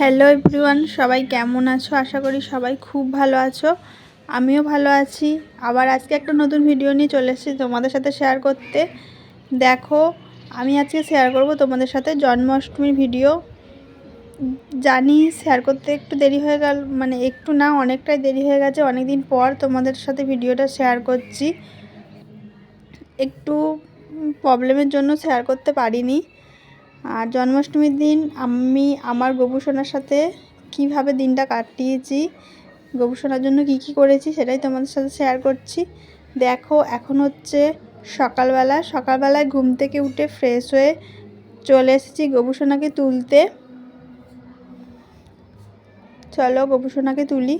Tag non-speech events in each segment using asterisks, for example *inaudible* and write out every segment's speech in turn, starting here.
Hello everyone সবাই কেমন আছো? আশা করি সবাই খুব ভালো আছো। আমিও ভালো আছি। আবার আজকে একটা নতুন ভিডিও নিয়ে চলে এসেছি তোমাদের সাথে শেয়ার করতে। দেখো, আমি আজকে শেয়ার করব তোমাদের সাথে জন্মাষ্টমীর ভিডিও জানি শেয়ার করতে একটু দেরি হয়ে গেল মানে একটু না, অনেকটাই দেরি হয়ে গেছে। অনেক দিন পর তোমাদের সাথে ভিডিওটা শেয়ার করছি। একটু প্রবলেমের জন্য শেয়ার করতে পারিনি। আর জন্মাষ্টমীর দিন আমি আমার গবুসোনার সাথে কীভাবে দিনটা কাটিয়েছি গবুসোনার জন্য কি কি করেছি সেটাই তোমাদের সাথে শেয়ার করছি। দেখো, এখন হচ্ছে সকালবেলা, সকালবেলায় ঘুম থেকে উঠে ফ্রেশ হয়ে চলে এসেছি গবুসোনাকে তুলতে। চলো গবুসোনাকে তুলি।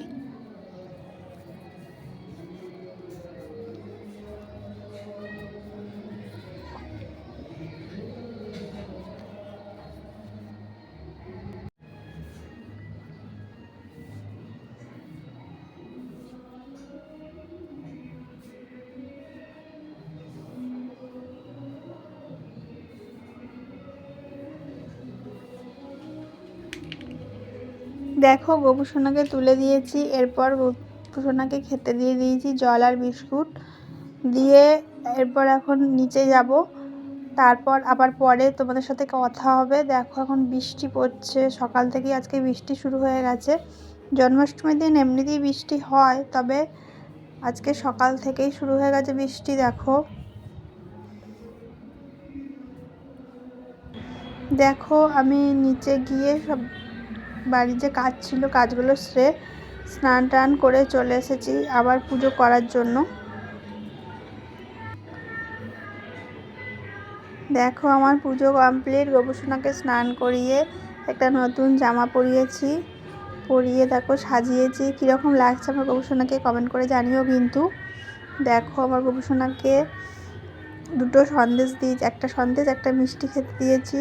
দেখো, গোপুসোনাকে তুলে দিয়েছি। এরপর গোপুসোনাকে খেতে দিয়ে দিয়েছি জল আর বিস্কুট। দিয়ে এরপর এখন নিচে যাব। তারপর আবার পরে তোমাদের সাথে কথা হবে। দেখো এখন বৃষ্টি পড়ছে। সকাল থেকেই আজকে বৃষ্টি শুরু হয়ে গেছে। জন্মাষ্টমীর দিন এমনিতেই বৃষ্টি হয়, তবে আজকে সকাল থেকেই শুরু হয়ে গেছে বৃষ্টি, দেখো। দেখো, আমি নিচে গিয়ে সব বাড়ির যে কাজ ছিল, কাজগুলো সেরে স্নান টান করে চলে এসেছি আবার পুজো করার জন্য। দেখো আমার পুজো কমপ্লিট গোপুসোনাকে স্নান করিয়ে একটা নতুন জামা পরিয়েছি। পরিয়ে দেখো সাজিয়েছি। কীরকম লাগছে আমার গোপুসোনাকে কমেন্ট করে জানিও কিন্তু। দেখো আমার গোপুসোনাকে দুটো সন্দেশ দিয়েছি, একটা সন্দেশ, একটা মিষ্টি খেতে দিয়েছি।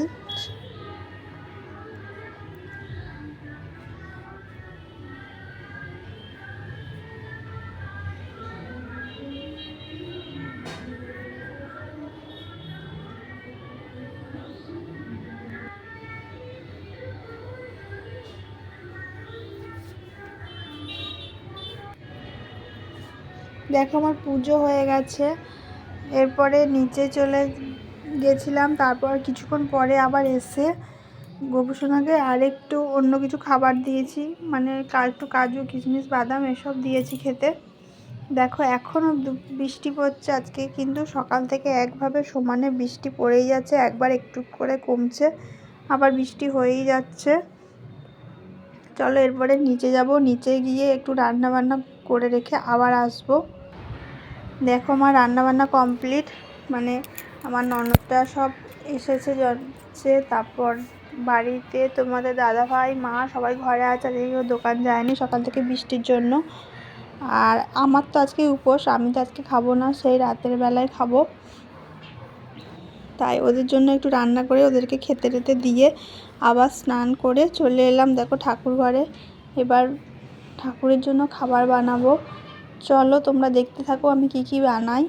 দেখো আমার পুজো হয়ে গেছে। এরপরে নিচে চলে গেছিলাম, তারপর কিছুক্ষণ পরে আবার এসে গোপুসোনাকে আরেকটু অন্য কিছু খাবার দিয়েছি মানে একটু কাজু, কিশমিশ, বাদাম এসব দিয়েছি খেতে। দেখো এখনও বৃষ্টি পড়ছে আজকে, কিন্তু সকাল থেকে একভাবে সমানে বৃষ্টি পড়েই যাচ্ছে, একবার একটু করে কমছে, আবার বৃষ্টি হয়েই যাচ্ছে। চলো এরপরে নিচে যাব, নিচে গিয়ে একটু রান্না বান্না করে রেখে আবার আসব। দেখো আমার রান্নাবান্না কমপ্লিট। মানে আমার ননদটা সব এসেছে যাচ্ছে। তারপর বাড়িতে তোমাদের দাদা ভাই, মা সবাই ঘরে আছে। আজকে কেউ দোকান যায়নি সকাল থেকে বৃষ্টির জন্য। আর আমার তো আজকে উপোস, আমি তো আজকে খাব না, সেই রাতের বেলায় খাব। তাই ওদের জন্য একটু রান্না করে ওদেরকে খেতে টেতে দিয়ে আবার স্নান করে চলে এলাম। দেখো ঠাকুর ঘরে। এবার ঠাকুরের জন্য খাবার বানাবো। চলো তোমরা দেখতে থাকো, আমি কি কি বানাই।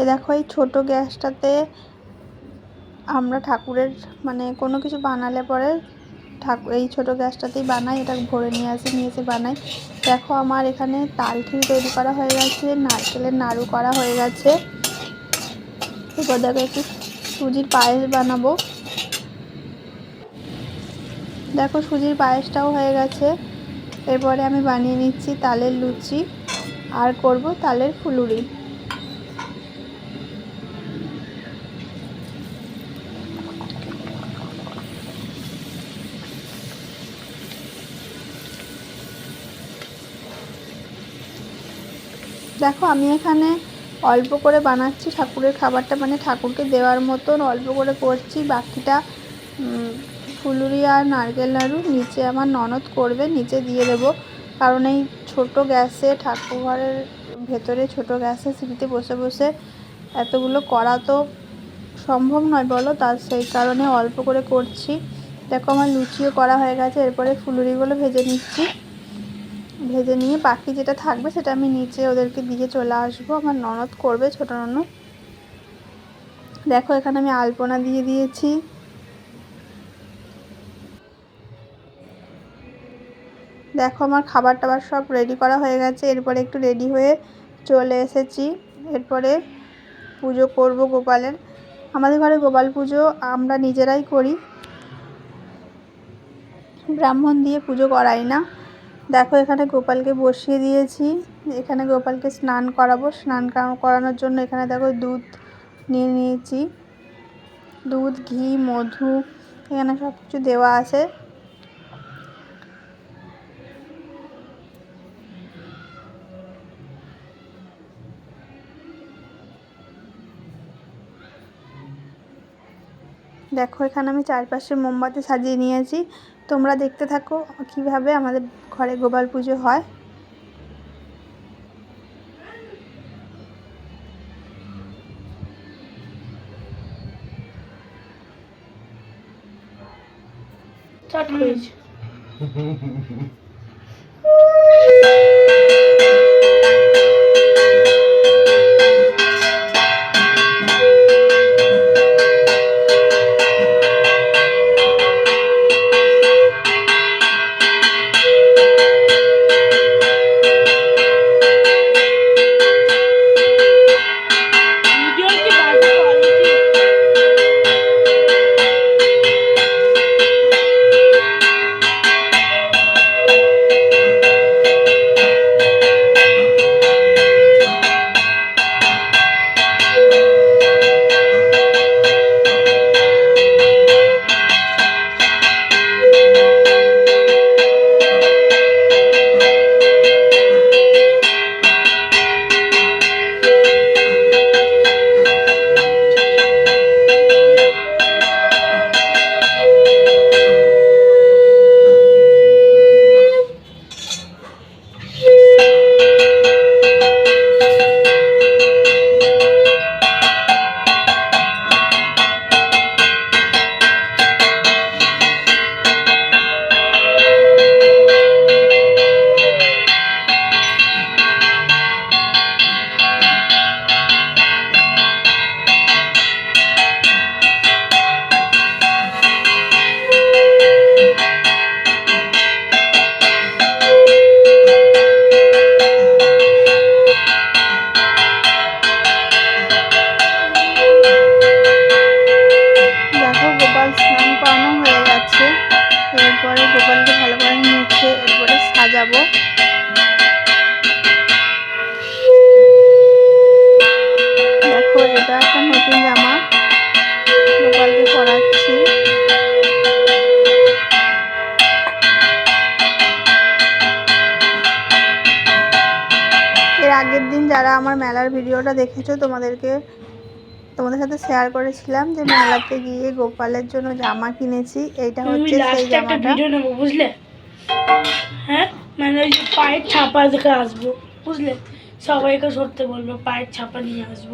এ দেখো, এই ছোটো গ্যাসটাতে আমরা ঠাকুরের মানে কোনো কিছু বানালে পরে ঠাকুর, এই ছোটো গ্যাসটাতেই বানাই, এটা ভরে নিয়ে আসি, নিয়ে এসে বানাই। দেখো, আমার এখানে তালখিরি তৈরি করা হয়ে গেছে, নারকেলের নাড়ু করা হয়ে গেছে। এরপর দেখো, একটু সুজির পায়েস বানাবো। দেখো সুজির পায়েসটাও হয়ে গেছে। এরপরে আমি বানিয়ে নিচ্ছি তালের লুচি আর করব তালের ফুলুরি। দেখো আমি এখানে অল্প করে বানাচ্ছি, ঠাকুরের খাবারটা মানে ঠাকুরকে দেওয়ার মতন অল্প করে করছি, বাকিটা ফুলুরি আর নারকেল নাড়ু নিচে আমার ননদ করবে, নিচে দিয়ে দেবো। কারণ এই ছোটো গ্যাসে ঠাকুর ঘরের ভেতরে ছোট গ্যাসে, সিঁড়িতে বসে বসে এতগুলো করা তো সম্ভব নয় বলো, তার সেই কারণে অল্প করে করছি। দেখো আমার লুচিও করা হয়ে গেছে, এরপরে ফুলুরিগুলো ভেজে নিচ্ছি। ভেজে নিয়ে বাকি যেটা থাকবে সেটা আমি নিচে ওদেরকে দিয়ে চলে আসব। আমার ননদ করবে, ছোটো ননদ। দেখো এখানে আমি আলপনা দিয়ে দিয়েছি। দেখো আমার খাবার টাবার সব রেডি করা হয়ে গেছে। এরপরে একটু রেডি হয়ে চলে এসেছি। এরপরে পুজো করব গোপালের। আমাদের ঘরে গোপাল পুজো আমরা নিজেরাই করি। ব্রাহ্মণ দিয়ে পুজো করাই না। দেখো এখানে গোপালকে বসিয়ে দিয়েছি। এখানে গোপালকে স্নান করাবো। স্নান করানোর জন্য এখানে দেখো দুধ নিয়ে নিয়েছি। দুধ, ঘি, মধু, এখানে সব কিছু দেওয়া আছে। দেখো এখানে আমি চারপাশে মোমবাতি সাজিয়ে নিয়েছি। তোমরা দেখতে থাকো কীভাবে আমাদের ঘরে গোপাল পুজো হয়। চট *laughs* ভিডিওটা দেখেছ? তোমাদেরকে তোমাদের সাথে শেয়ার করেছিলাম যে মেলাতে গিয়ে গোপালের জন্য জামা কিনেছি। এইটা হচ্ছে সেই জামাটা। ভিডিও নেব বুঝলে? হ্যাঁ? মানে ওই পায়ের ছাপা দেখে আসব বুঝলে? সবাইকে সরতে বলব পায়ের ছাপা নিয়ে আসব।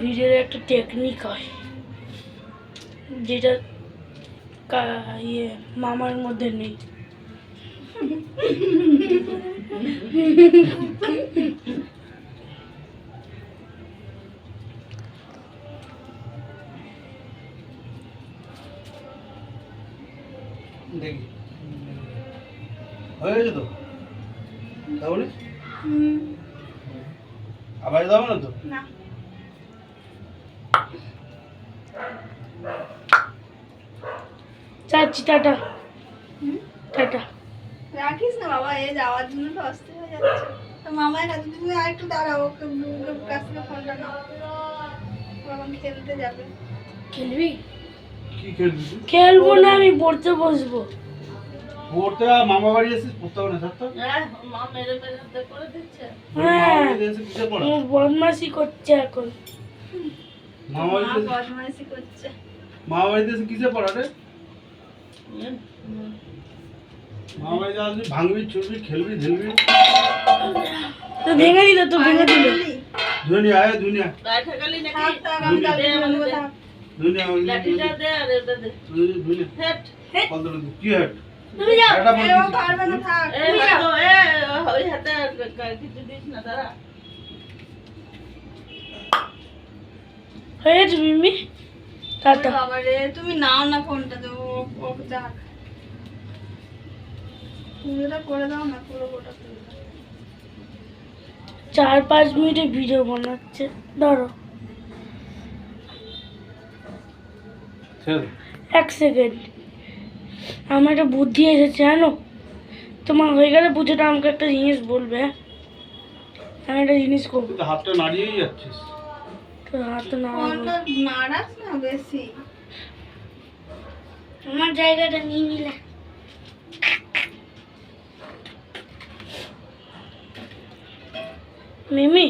ভিডিওর একটা টেকনিক হয় যেটা ইয়ে মামার মধ্যে নেই। *laughs* হয়ে গেছে তো? তাহলে? আবার যাবে না তো? না। চাচ্ছি টাটা। টাটা। রাখিস না বাবা এ যাওয়ার জন্য তো অস্থির হয়ে যাচ্ছে। তো মামার কাছে তুমি আর একটু দাঁড়াও ওকে কাছ থেকে ফোনটা নাও। মামা খেলতে যাবে। খেলবি? কি খেলবি খেলব না আমি পড়তে বসবো। পড়তে মামা বাড়ি এসেছিস পড়তে হবে না স্যার তো। হ্যাঁ মামা বাড়িতে এসে কিসে পড়া? ও বদমাসি করছে এখন। মামা বাড়িতে এসে- বদমাইশি করছে। মামা বাড়িতে এসে কিসে পড়া রে? মামা বাড়িতে আসবি ভাঙবি চুরবি খেলবি ঝেলবি তো ভেঙে দিল তো ভেঙে দিল। দুনিয়া আয় দুনিয়া থাক থাক আমি কালকে বলব তুমি যাও। এটা এ হয়ে মিমি টাটা। নাও না ফোনটা যাক। পুরোটা করে দাও না পুরো গোটা করে চার পাঁচ মিনিটে ভিডিও বানাচ্ছে। ধরো। এক সেকেন্ড। আমার একটা বুদ্ধি এসেছে জানো? তোমার হয়ে গেলে বুঝেটা আমাকে একটা জিনিস বলবে হ্যাঁ? আমি একটা জিনিস করব তো হাতটা নাড়িয়েই যাচ্ছিস। তোর হাতে না নাড়াস না বেশি। আমার জায়গাটা নিয়ে নিলে। মিমি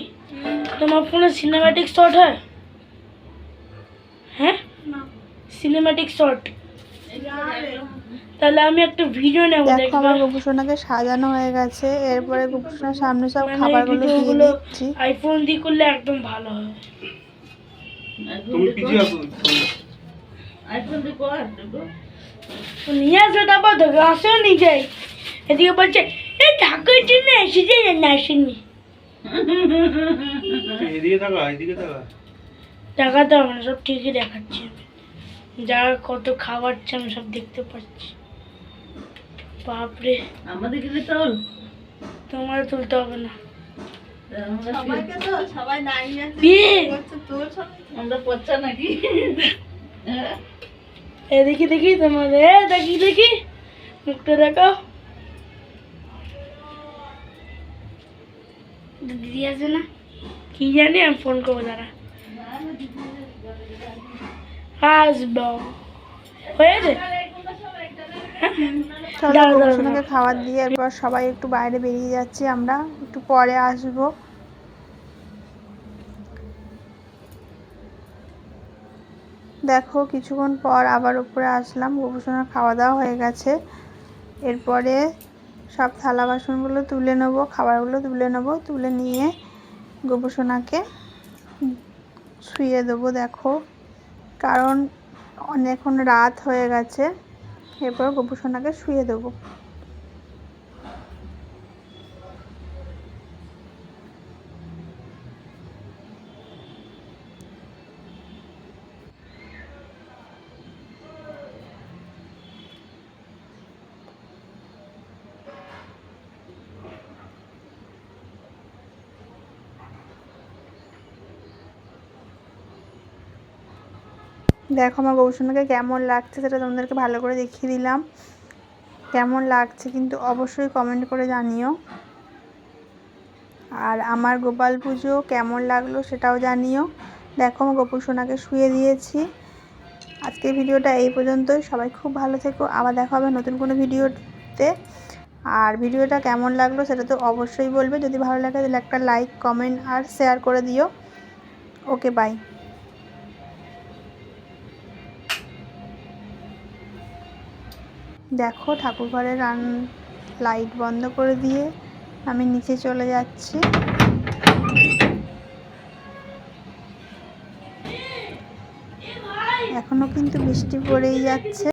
তোমার ফোনে সিনেম্যাটিক শট হয়? হ্যাঁ? না। Cinematic shot. তাহলে আমি একটা ভিডিও নেব দেখো দেখবে? আমার গোপুসোনাকে সাজানো হয়ে গেছে এরপরে গোপুসোনার সামনে সব মানে খাবারগুলো দিয়ে দিচ্ছি। আইফোন দিয়ে করলে একদম ভালো হয়। তুমি পিছিয়ে আসো তো নিয়ে আসবে তারপর দেখো আসেও নিয়ে যাই। এদিকে বলছে এই ঠাকুর জন্য এসেছে না আসেনি। এদিকে থাকা এদিকে থাকা। দেখাতে হবে না সব ঠিকই দেখাচ্ছি যার কত খাওয়াচ্ছে আমি সব দেখতে পাচ্ছি। বাপরে। আমাদের কিন্তু চল তোমার তুলতে হবে না। তোর এ দেখি দেখি তোমার দেখি দেখি। মুখটা দেখাও। দিদি আছে না? কি জানি আমি ফোন করব দাঁড়া। আসব হয়েছে? তাহলে খাবার দিয়ে এরপর সবাই একটু বাইরে বেরিয়ে যাচ্ছি আমরা একটু পরে আসব। দেখো কিছুক্ষণ পর আবার উপরে আসলাম গোপুসোনার খাওয়া দাওয়া হয়ে গেছে। এরপরে সব থালা বাসনগুলো তুলে নেব খাবারগুলো তুলে নেব তুলে নিয়ে গোপুসোনাকে শুয়ে দেবো দেখো। কারণ অনেকক্ষণ রাত হয়ে গেছে। এরপর গোপুসোনাকে শুয়ে দেবো। দেখো আমার গৌসুনাকে কেমন লাগছে সেটা তোমাদেরকে ভালো করে দেখিয়ে দিলাম। কেমন লাগছে কিন্তু অবশ্যই কমেন্ট করে জানিও। আর আমার গোপাল পুজো কেমন লাগল সেটাও জানিও। দেখো আমার গোপুর সোনাকে শুয়ে দিয়েছি। আজকের ভিডিওটা এই পর্যন্তই। সবাই খুব ভালো থেকো। আবার দেখা হবে নতুন কোনো ভিডিওতে। আর ভিডিওটা কেমন লাগল সেটা তো অবশ্যই বলবে। যদি ভালো লাগে তাহলে একটা লাইক কমেন্ট আর শেয়ার করে দিও। ওকে বাই দেখো ঠাকুর ঘরের রান, লাইট বন্ধ করে দিয়ে আমি নিচে চলে যাচ্ছি। এখনও কিন্তু বৃষ্টি পড়েই যাচ্ছে।